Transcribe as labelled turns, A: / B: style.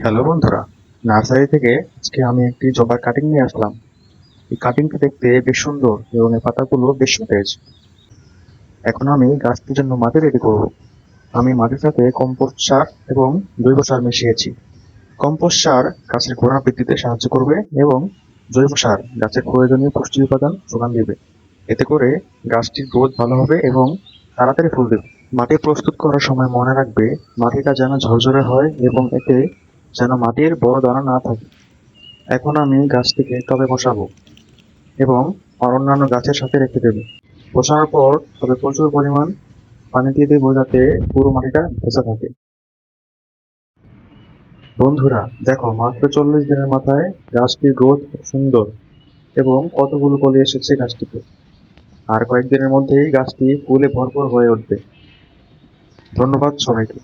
A: Hello বন্ধুরা, nursery থেকে আজকে আমি একটি জবার কাটিং নিয়ে আসলাম। এই কাটিংটা দেখতে বেশ সুন্দর এবং এর পাতাগুলো বেশ সতেজ। এখন আমি গাছটির জন্য মাটি রেডি করব। আমি মাটির সাথে কম্পোস্ট সার এবং জৈব সার মিশিয়েছি। কম্পোস্ট সার গাছের গোড়া বৃদ্ধিতে সাহায্য করবে এবং জৈব সার গাছের প্রয়োজনীয় পুষ্টি উপাদান যোগান দেবে। এতে করে গাছটির গ্রোথ ভালো হবে এবং তাড়াতাড়ি ফুল দেবে। মাটি প্রস্তুত করার সময় মনে রাখবে, মাটিটা যেন ঝরঝরে হয় এবং এতে যেন মাটির বড় দানা না থাকে। এখন আমি গাছটিকে টবে বসাবো এবং অন্যান্য গাছের সাথে রেখে দেবো। বসানোর পর তবে প্রচুর পরিমাণ পানি দিয়ে দেবো যাতে পুরো মাটিটা ভেজা থাকে। বন্ধুরা, দেখো, মাত্র চল্লিশ দিনের মাথায় গাছটির গ্রোথ সুন্দর এবং কতগুলো কলি এসেছে গাছটিতে। আর কয়েকদিনের মধ্যেই গাছটি ফুলে ভরপুর হয়ে উঠবে। ধন্যবাদ সবাইকে।